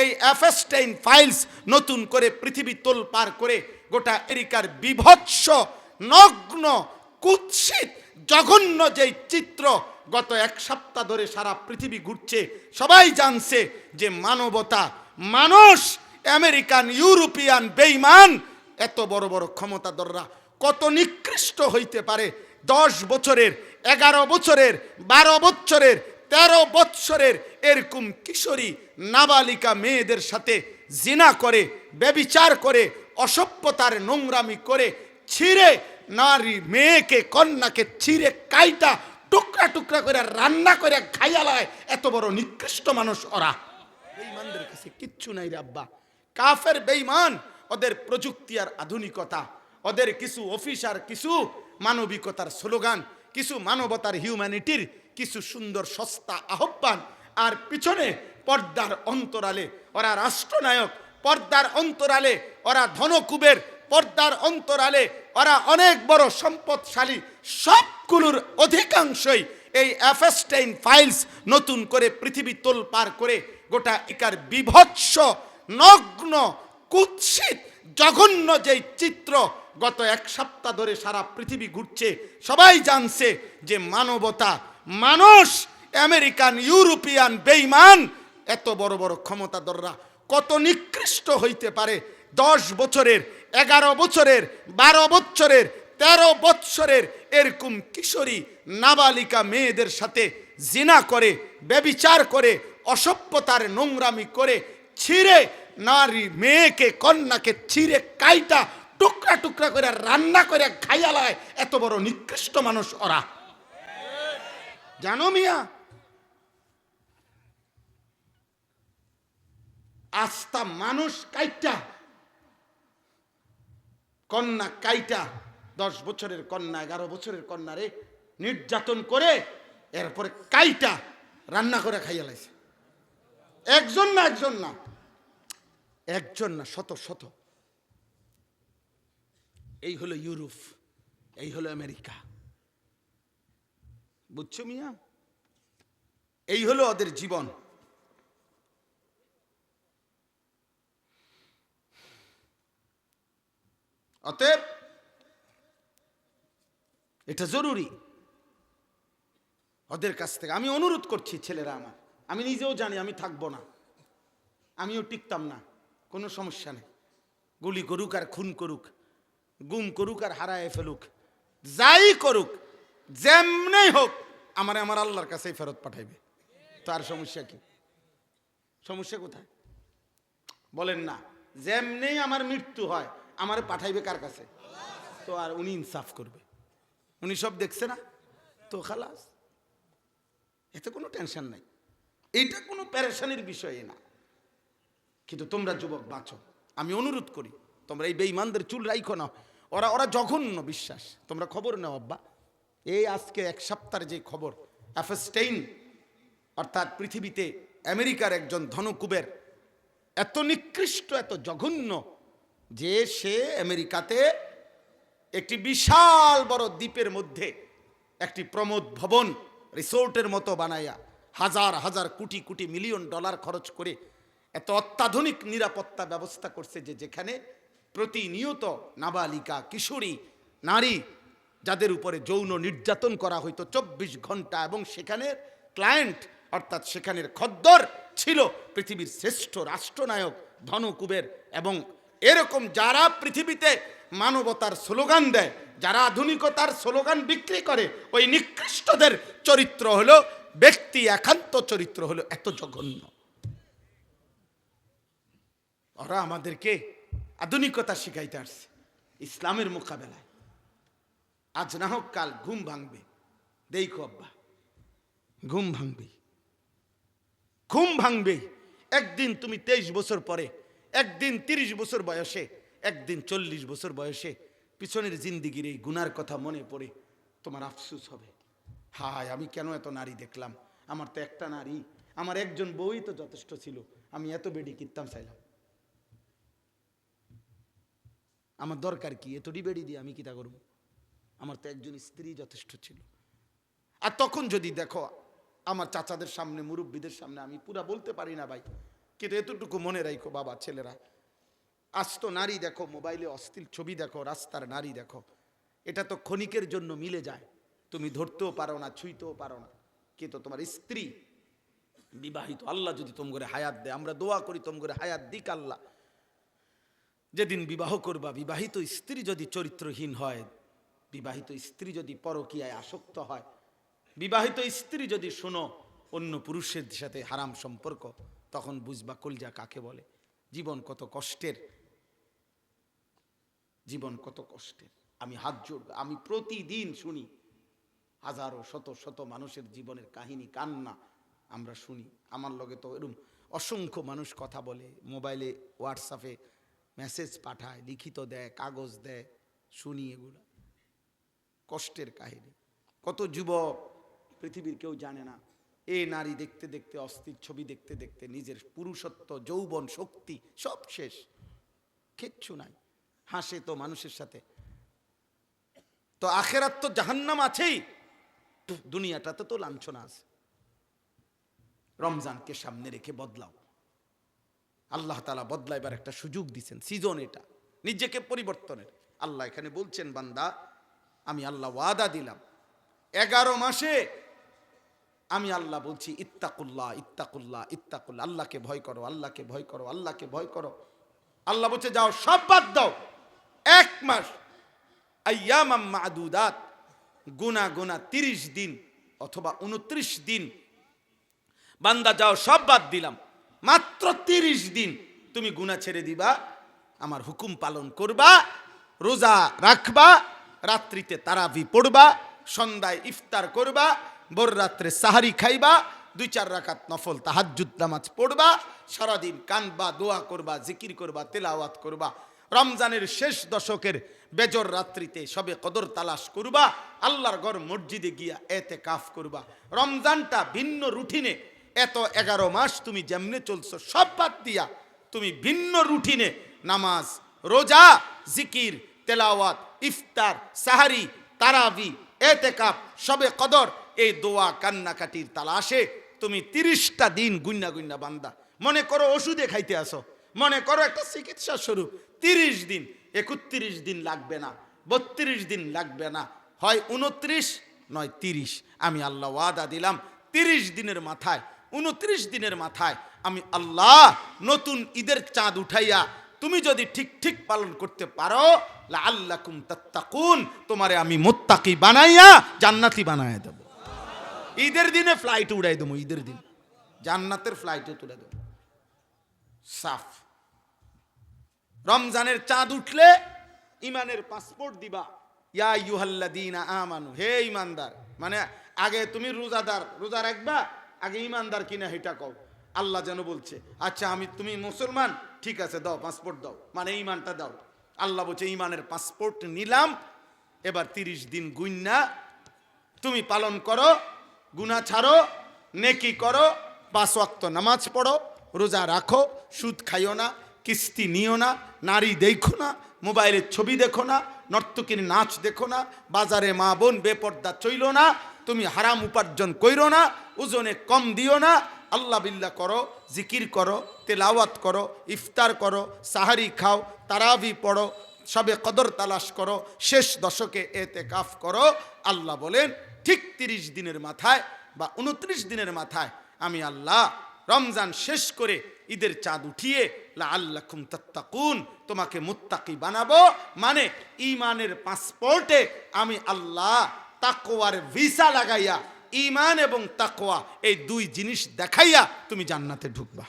এই অ্যাফেস্টাইন ফাইলস নতুন করে পৃথিবী তোল পার করে গোটা এরিকার বিভৎস, নগ্ন, কুৎসিত, জঘন্য যেই চিত্র গত এক সপ্তাহ ধরে সারা পৃথিবী ঘুরছে, সবাই জানছে যে মানবতা, মানুষ, আমেরিকান, ইউরোপিয়ান, বেইমান, এত বড় বড় ক্ষমতাধররা কত নিকৃষ্ট হইতে পারে? দশ বছরের, এগারো বছরের, বারো বছরের তেরো বৎসরের এরকম কিশোরী নাবালিকা মেয়েদের সাথে জিনা করে, ব্যবিচার করে, অসভ্যতার নোংরামি করে, ছিঁড়ে নারী মেয়েকে, কন্যাকে ছিঁড়ে, কাইটা টুকরা টুকরা করে, রান্না করে খাইয়ালায় এত বড় নিকৃষ্ট মানুষ ওরা। বেইমানদের কাছে কিচ্ছু নাই রে আব্বা। কাফের বেইমান ওদের প্রযুক্তি আর আধুনিকতা, ওদের কিছু অফিসার কিছু মানবিকতার স্লোগান কিছু মানবতার হিউম্যানিটির কিছু সুন্দর সস্তা আহ্বান। আর পিছনে পর্দার অন্তরালে ওরা রাষ্ট্রনায়ক, পর্দার অন্তরালে ওরা ধনকুবের, পর্দার অন্তরালে ওরা অনেক বড় সম্পদশালী, সবগুলোর অধিকাংশই এই অ্যাফেস্টাইন ফাইলস নতুন করে পৃথিবী তোল পার করে গোটা একার বিভৎস, নগ্ন, কুৎসিত, জঘন্য যেই চিত্র গত এক সপ্তাহ ধরে সারা পৃথিবী ঘুরছে। সবাই জানছে যে মানবতা, মানুষ, আমেরিকান, ইউরোপিয়ান, বেইমান, এত বড় বড় ক্ষমতাধররা কত নিকৃষ্ট হইতে পারে। দশ বছরের, এগারো বছরের, বারো বছরের, তেরো বৎসরের এরকম কিশোরী, নাবালিকা মেয়েদের সাথে জিনা করে, ব্যবিচার করে, অসভ্যতার নোংরামি করে, ছিঁড়ে নারী মেয়েকে, কন্যাকে ছিঁড়ে কাইটা টুকরা টুকরা করে রান্না করে খাইয়ালায়, এত বড় নিকৃষ্ট মানুষ ওরা। জানো মিয়া? আস্থা মানুষ কাইটা, কন্যা কাইটা, দশ বছরের কন্যা, এগারো বছরের কন্যা রে, নির্যাতন করে এরপরে কাইটা রান্না করে খাইয়া লাইছে একজন না একজন না একজন না, শত শত। এই হলো ইউরোপ, এই হলো আমেরিকা। বুঝছ মিয়া? এই হলো ওদের জীবন। অতএব এটা জরুরি ওদের কাছ থেকে। আমি অনুরোধ করছি ছেলেরা আমার, আমি নিজেও জানি আমি থাকব না, আমিও টিকতাম না, কোনো সমস্যা নেই। গুলি করুক আর খুন করুক। গুম করুক আর হারায় ফেলুক। যাই করুক, যেমনেই হোক, আমার আমার আল্লাহর কাছেই ফেরত পাঠাইবে। তার সমস্যা কি? সমস্যা কোথায়? বলেন না, যেমনেই আমার মৃত্যু হয়, আমার পাঠাইবে কার কাছে? তো আর উনি ইনসাফ করবে। উনি সব দেখছে না? তো খালাস, এতে কোনো টেনশন নাই। এইটা কোনো প্যারেশানির বিষয় না। কিন্তু তোমরা যুবক, বাঁচো। আমি অনুরোধ করি, তোমরা এই বেঈমানদের চুল রাইখো না। ওরা ওরা জঘন্য বিশ্বাস। তোমরা খবর নাও, আব্বা। এই আজকে এক সপ্তাহের যে খবর অ্যাফেস্টেইন অর্থাৎ পৃথিবীতে আমেরিকার একজন ধনকুবের, এত নিকৃষ্ট, এত জঘন্য, যে সে আমেরিকাতে একটি বিশাল বড় দ্বীপের মধ্যে একটি প্রমোদ ভবন, রিসোর্টের মতো বানাইয়া হাজার হাজার কোটি কোটি মিলিয়ন ডলার খরচ করে এত অত্যাধুনিক নিরাপত্তা ব্যবস্থা করছে যে যেখানে প্রতিনিয়ত নাবালিকা, কিশোরী, নারী যাদের উপরে যৌন নির্যাতন করা হইতো চব্বিশ ঘণ্টা এবং সেখানে ক্লায়েন্ট, অর্থাৎ সেখানের খদ্দর ছিল পৃথিবীর শ্রেষ্ঠ রাষ্ট্রনায়ক ধনকুবের এবং এরকম যারা পৃথিবীতে মানবতার স্লোগান দেয়, যারা আধুনিকতার স্লোগান বিক্রি করে, ওই নিকৃষ্টদের চরিত্র হলো, ব্যক্তি একান্ত চরিত্র হলো এত জঘন্য। ওরা আমাদেরকে আধুনিকতা শিখাইতে আসছে। ইসলামের মোকাবেলায়। আজ না হোক কাল ঘুম ভাঙবে। দেখো আব্বা, ঘুম ভাঙবে। ঘুম ভাঙবে। একদিন তুমি তেইশ বছর পরে, একদিন তিরিশ বছর বয়সে, একদিন চল্লিশ বছর বয়সে পিছনের জিন্দিগির এই গুনার কথা মনে পড়ে তোমার আফসুস হবে। হায়, আমি কেন এত নারী দেখলাম? আমার তো একটা নারী, আমার একজন বই তো যথেষ্ট ছিল। আমি এত বেডি কিনতাম চাইলাম। আমার দরকার কি? এতটি বেডি দিয়ে আমি কিতা করব? আমার তো একজন স্ত্রী যথেষ্ট ছিল। আর তখন যদি দেখো, আমার চাচাদের সামনে, মুরব্বীদের সামনে আমি পুরা বলতে পারি না ভাই। কিন্তু এতটুকু মনে রাখো বাবা, ছেলেরা। আস্ত নারী দেখো, মোবাইলে অস্থির ছবি দেখো, রাস্তার নারী দেখো। এটা তো ক্ষণিকের জন্য মিলে যায়। তুমি ধরতেও পারো না, ছুঁইতেও পারো না। কিন্তু তোমার স্ত্রী, বিবাহিত আল্লাহ যদি তোম করে হায়াত দেয়, আমরা দোয়া করি তোম করে হায়াত দিক আল্লাহ। যেদিন বিবাহ করবা, বিবাহিত স্ত্রী যদি চরিত্রহীন হয়, বিবাহিত স্ত্রী যদি পরকীয়ায় আসক্ত হয়, বিবাহিত স্ত্রী যদি শোনো, অন্য পুরুষের সাথে হারাম সম্পর্ক, তখন বুঝবা কলজা কাকে বলে? জীবন কত কষ্টের। জীবন কত কষ্টের। আমি হাত জোড়ব আমি প্রতিদিন শুনি, হাজারো, শত শত মানুষের জীবনের কাহিনী, কান্না আমরা শুনি। আমার লগে তো এরকম অসংখ্য মানুষ কথা বলে, মোবাইলে, হোয়াটসঅ্যাপে মেসেজ পাঠায়, লিখিত দেয়, কাগজ দেয়, শুনি এগুলো। কষ্টের কাহিনী। কত যুবক পৃথিবীর কেউ জানে না। এ নারী দেখতে দেখতে, অস্থির ছবি দেখতে দেখতে, নিজের পুরুষত্ব, যৌবন, শক্তি, সব শেষ। কিচ্ছু নাই। হাসে তো মানুষের সাথে। তো আখেরাত তো জাহান্নাম আছেই। দুনিয়াটাতে তো লাঞ্ছনা আছে। রমজানকে সামনে রেখে বদলাও। আল্লাহ তালা বদলাইবার একটা সুযোগ দিছেন সিজন এটা। নিজেকে পরিবর্তনের। আল্লাহ এখানে বলছেন, বান্দা, আমি আল্লাহ ওয়াদা দিলাম। এগারো মাসে আমি আল্লাহ বলছি, ইত্তাকুল্লাহ ইত্তাকুল্লাহ ইত্তাকুল্লাহ। আল্লাহকে ভয় করো, আল্লাহকে ভয় করো, আল্লাহকে ভয় করো। আল্লাহ বলছে, যাও, সব বাদ দাও। এক মাস, আয়ামাম মাদুদাত, গুনা গুনা তিরিশ দিন অথবা উনত্রিশ দিন। বান্দা, যাও, সব বাদ দিলাম। মাত্র তিরিশ দিন তুমি গুণা ছেড়ে দিবা, আমার হুকুম পালন করবা, রোজা রাখবা, রাত্রিতে তারাবি পড়বা, সন্ধ্যায় ইফতার করবা, ভোর রাত্রে সাহারি খাইবা, দুই চার রাকাত নফল তাহাজ্জুদ নামাজ পড়বা, সারাদিন কানবা, দোয়া করবা, জিকির করবা, তেলাওয়াত করবা। রমজানের শেষ দশকের বেজর রাত্রিতে সবে কদর তালাশ করবা, আল্লাহর ঘর মসজিদে গিয়া এতে কাফ করবা। রমজানটা ভিন্ন রুটিনে এত এগারো মাস তুমি যেমনে চলছো, সব বাদ দিয়া তুমি ভিন্ন রুটিনে নামাজ, রোজা, জিকির, তেলাওয়াত, ইফতার, সাহারি, তারাবি এতে কাপ সবে কদর, এই দোয়া কান্নাকাটির তালাশে তুমি তিরিশটা দিন গুন্না গুন্না বান্দা। মনে করো ওষুধে খাইতে আসো, মনে করো একটা চিকিৎসা স্বরূপ, তিরিশ দিন, একত্রিশ দিন লাগবে না, বত্রিশ দিন লাগবে না, হয় উনত্রিশ নয় তিরিশ। আমি আল্লাহ ওয়াদা দিলাম, তিরিশ দিনের মাথায় উনত্রিশ দিনের মাথায় আমি আল্লাহ নতুন ঈদের চাঁদ উঠাইয়া তুমি যদি ঠিক ঠিক পালন করতে পারো আল্লাহ কুম তাত্তাকুন, তোমারে আমি মোত্তাকি বানাইয়া জান্নাতি বানাইয়া দেব। ঈদের দিনে ফ্লাইট উড়াই দেবো, ঈদের দিন। জান্নাতের ফ্লাইটে তুলে দেবো। সাফ। রমজানের চাঁদ উঠলে ইমানের পাসপোর্ট দিবা। ইয়া ইউহাল্লাদিনা আমানু, হে ইমানদার। মানে আগে তুমি রোজাদার, রোজা রাখবা আগে ইমানদার কিনা হেটা কও। আল্লাহ যেন বলছে আচ্ছা আমি, তুমি মুসলমান? ঠিক আছে, দাও পাসপোর্ট দাও। মানে ইমানটা দাও। আল্লাহ বলছে, ইমানের পাসপোর্ট নিলাম, এবার তিরিশ দিন গুইন্না, তুমি পালন করো গুনা ছাড়ো, নেকি করো, পাঁচ ওয়াক্ত নামাজ পড়ো, রোজা রাখো, সুদ খাইও না, কিস্তি নিও না, নারী দেখো না, মোবাইলের ছবি দেখো না, নর্তকীর নাচ দেখো না, বাজারে মা বোন বেপর্দা চইল না তুমি হারাম উপার্জন কইরো না, ওজনে কম দিও না। আল্লাহ বিল্লাহ করো, জিকির করো, তেলাওয়াত করো, ইফতার করো, সাহারি খাও, তারাবি পড়ো, সবে কদর তালাশ করো, শেষ দশকে এতে কাফ করো। আল্লাহ বলেন, ঠিক তিরিশ দিনের মাথায় বা উনত্রিশ দিনের মাথায় আমি আল্লাহ রমজান শেষ করে ঈদের চাঁদ উঠিয়ে লা আল্লাকুম তাত্তাকুন, তোমাকে মুত্তাকি বানাবো। মানে ইমানের পাসপোর্টে আমি আল্লাহ তাকোয়ার ভিসা লাগাইয়া ইমান এবং তাকোয়া এই দুই জিনিস দেখাইয়া তুমি জান্নাতে ঢুকবা।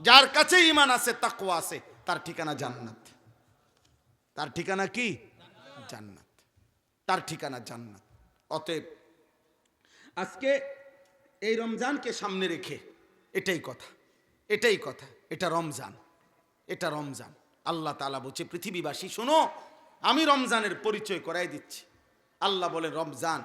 যার কাছে ইমান আছে তাকোয়া আছে, তার ঠিকানা জান্নাত। তার ঠিকানা কি? জান্নাত। তার ঠিকানা জান্নাত। অতএব, আজকে এই রমজানকে সামনে রেখে এটাই কথা এটাই কথা, এটা রমজান এটা রমজান। আল্লাহ তালা বলছে, পৃথিবীবাসী, শোনো, আমি রমজানের পরিচয় করাই দিচ্ছি। আল্লাহ বলে রমজান,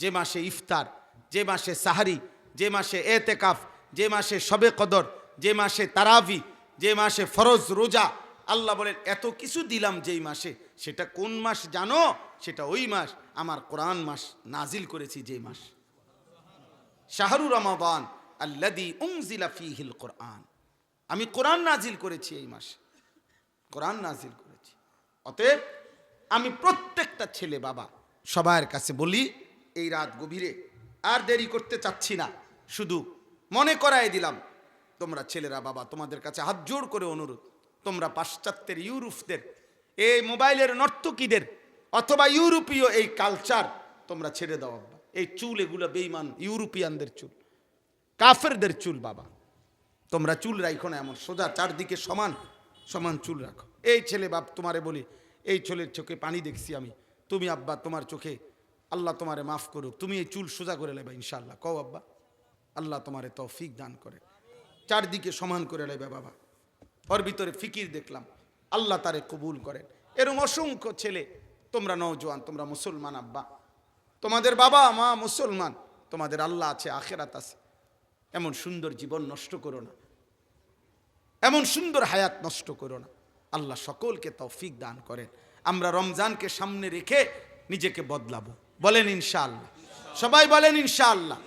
যে মাসে ইফতার, যে মাসে সাহারি, যে মাসে এতেকাফ, যে মাসে সবে কদর, যে মাসে তারাবি, যে মাসে ফরজ রোজা, আল্লাহ বলেন, এত কিছু দিলাম যেই মাসে, সেটা কোন মাস জানো? সেটা ওই মাস, আমার কোরআন মাস নাজিল করেছি যে মাস। শাহরু রমাবান আল্লাদি কোরআন। আমি কোরআন নাজিল করেছি এই মাসে, কোরআন নাজিল করেছি। অতএব আমি প্রত্যেকটা ছেলে বাবা সবার কাছে বলি, এই রাত গভীরে আর দেরি করতে চাচ্ছি না। শুধু মনে করায় দিলাম, তোমরা ছেলেরা বাবা, তোমাদের কাছে হাত জোড় করে অনুরোধ, তোমরা পাশ্চাত্যের ইউরোপদের, এই মোবাইলের নর্তকীদের অথবা ইউরোপীয় এই কালচার তোমরা ছেড়ে দাও আব্বা। এই চুল এগুলো বেইমান ইউরোপিয়ানদের চুল, কাফেরদের চুল বাবা। তোমরা চুল রাখো না এমন, সোজা চারদিকে সমান সমান চুল রাখো। এই ছেলে বাপ, তোমারে বলি, এই ছেলের চোখে পানি দেখছি আমি। তুমি আব্বা তোমার চোখে, আল্লাহ তোমারে মাফ করুক, তুমি এই চুল সোজা করে নেবে ইনশাল্লাহ কও আব্বা, আল্লাহ তোমারে তৌফিক দান করে। চারদিকে সমান করে নেবে বাবা। ওর ভিতরে ফিকির দেখলাম, আল্লাহ তারে কবুল করেন। এরকম অসংখ্য ছেলে, তোমরা নওজোয়ান, তোমরা মুসলমান আব্বা। তোমাদের বাবা মা মুসলমান, তোমাদের আল্লাহ আছে, আখেরাত আছে। এমন সুন্দর জীবন নষ্ট করো না। এমন সুন্দর হায়াত নষ্ট করো না। আল্লাহ সকলকে তৌফিক দান করেন। আমরা রমজানকে সামনে রেখে নিজেকে বদলাবো। বলেন ইনশাআল্লাহ। সবাই বলেন ইনশাআল্লাহ।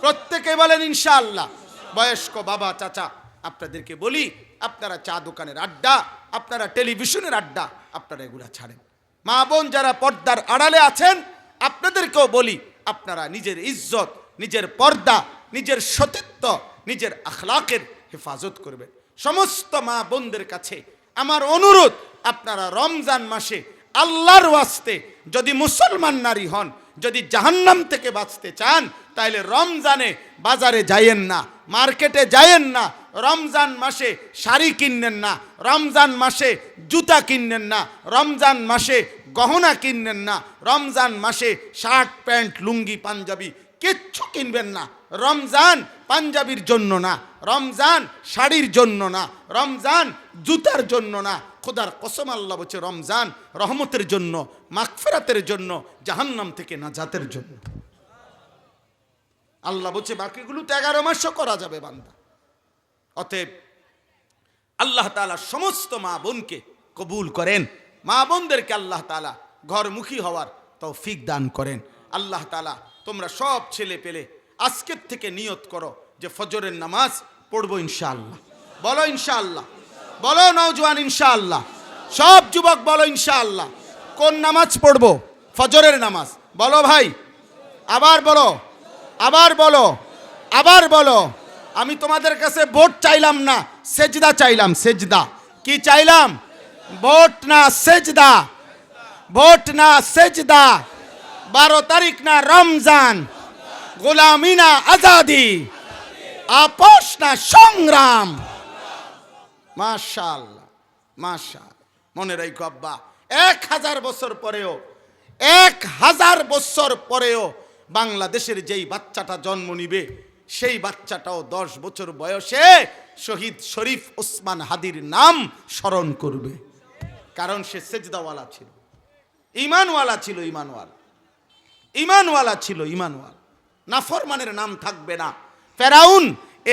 প্রত্যেকে বলেন ইনশাআল্লাহ। বয়স্ক বাবা, চাচা, আপনাদেরকে বলি, আপনারা চা দোকানের আড্ডা, আপনারা টেলিভিশনের আড্ডা, আপনারা এগুলা ছাড়েন। মা বোন যারা পর্দার আড়ালে আছেন, আপনাদেরকেও বলি, আপনারা নিজের ইজ্জত, নিজের পর্দা, নিজের সতীত্ব, নিজের আখলাকের হেফাজত করবেন। সমস্ত মা বোনদের কাছে আমার অনুরোধ, আপনারা রমজান মাসে আল্লাহর ওয়াস্তে যদি মুসলমান নারী হন, যদি জাহান্নাম থেকে বাঁচতে চান তাহলে রমজানে বাজারে যাইয়েন না, মার্কেটে যাইয়েন না, রমজান মাসে শাড়ি কিনলেন না, রমজান মাসে জুতা কিনলেন না, রমজান মাসে গহনা কিনলেন না, রমজান মাসে শার্ট, প্যান্ট, লুঙ্গি, পাঞ্জাবি কিচ্ছু কিনবেন না। রমজান পাঞ্জাবির জন্য না, রমজান শাড়ির জন্য না, রমজান জুতার জন্য না। খোদার কসম আল্লাহ বলছে, রমজান রহমতের জন্য, মাগফেরাতের জন্য, জাহান্নাম থেকে নাজাতের জন্য। আল্লাহ বলছে, বাকিগুলো তো এগারো মাসও করা যাবে বান্দা। অতএব আল্লাহ তালা সমস্ত মা বোনকে কবুল করেন। মা বোনদেরকে আল্লাহ তালা ঘরমুখী হওয়ার তৌফিক দান করেন। আল্লাহ তালা তোমরা সব ছেলে পেলে আজকের থেকে নিয়ত করো যে ফজরের নামাজ পড়ব ইনশাআল্লাহ। বলো ইনশাআল্লাহ। বলো নওজোয়ান ইনশাআল্লাহ। সব যুবক বলো ইনশাআল্লাহ। কোন নামাজ পড়ব? ফজরের নামাজ। বলো ভাই। আবার বলো। আবার বলো। আবার বলো। আমি তোমাদের কাছে ভোট চাইলাম না, সেজদা চাইলাম, সেজদা। কি চাইলাম? ভোট না সেজদা? ভোট না সেজদা? বারো তারিখ না রমজান? গোলামি না আজাদি। আপোষ না সংগ্রাম। মাশাল্লাহ মাশাল মনে রাখো আব্বা, এক হাজার বছর পরেও, এক হাজার বছর পরেও বাংলাদেশের যেই বাচ্চাটা জন্ম নিবে, সেই বাচ্চাটাও দশ বছর বয়সে শহীদ শরীফ ওসমান হাদির নাম স্মরণ করবে। কারণ সে সেজদাওয়ালা ছিল। ইমানওয়ালা ছিল ইমানওয়ালা। ইমানওয়ালা ছিল ইমানওয়ালা। নাফরমানের নাম থাকবে না। ফেরাউন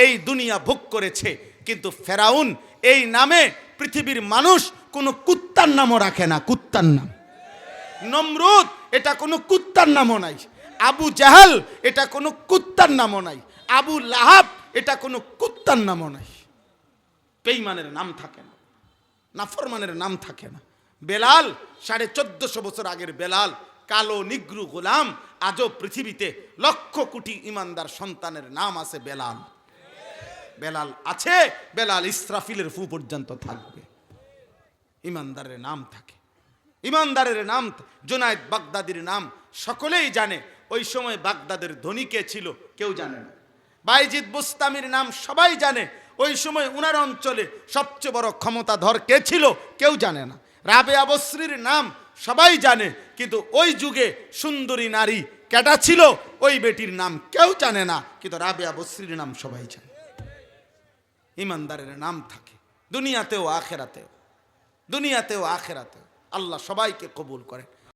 এই দুনিয়া ভোগ করেছে, কিন্তু ফেরাউন এই নামে পৃথিবীর মানুষ কোনো কুত্তার নামও রাখে না, কুত্তার নাম। নমরুদ, এটা কোনো কুত্তার নামও নাই। আবু জাহাল, এটা কোনো কুত্তার নামও নাই। আবু লাহাব, এটা কোনো কুত্তার নামও নাই। বেইমানের নাম থাকে না, নাফরমানের নাম থাকে না। বেলাল, সাড়ে চোদ্দশো বছর আগের বেলাল, কালো নিগ্রু গোলাম আজও পৃথিবীতে লক্ষ কোটি ইমানদার সন্তানের নাম আছে বেলাল। বেলাল আছে, বেলাল ইসরাফিলের ফু পর্যন্ত থাকবে। ইমানদারের নাম থাকে। ইমানদারের নাম জোনায়েদ বাগদাদির নাম সকলেই জানে। ওই সময় বাগদাদের ধনী কে ছিল কেউ জানে না। বাইজিদ বুস্তামির নাম সবাই জানে। ওই সময় উনার অঞ্চলে সবচেয়ে বড় ক্ষমতাধর কে ছিল কেউ জানে না। রাবে আবশ্রীর নাম সবাই জানে। কিন্তু ওই যুগে সুন্দরী নারী কেটা ছিল? ওই বেটির নাম কেউ জানে না, কিন্তু রাবিয়া বশ্রীর নাম সবাই জানে। ইমানদারের নাম থাকে। দুনিয়াতেও আখেরাতেও। দুনিয়াতেও আখেরাতেও। আল্লাহ সবাইকে কবুল করে।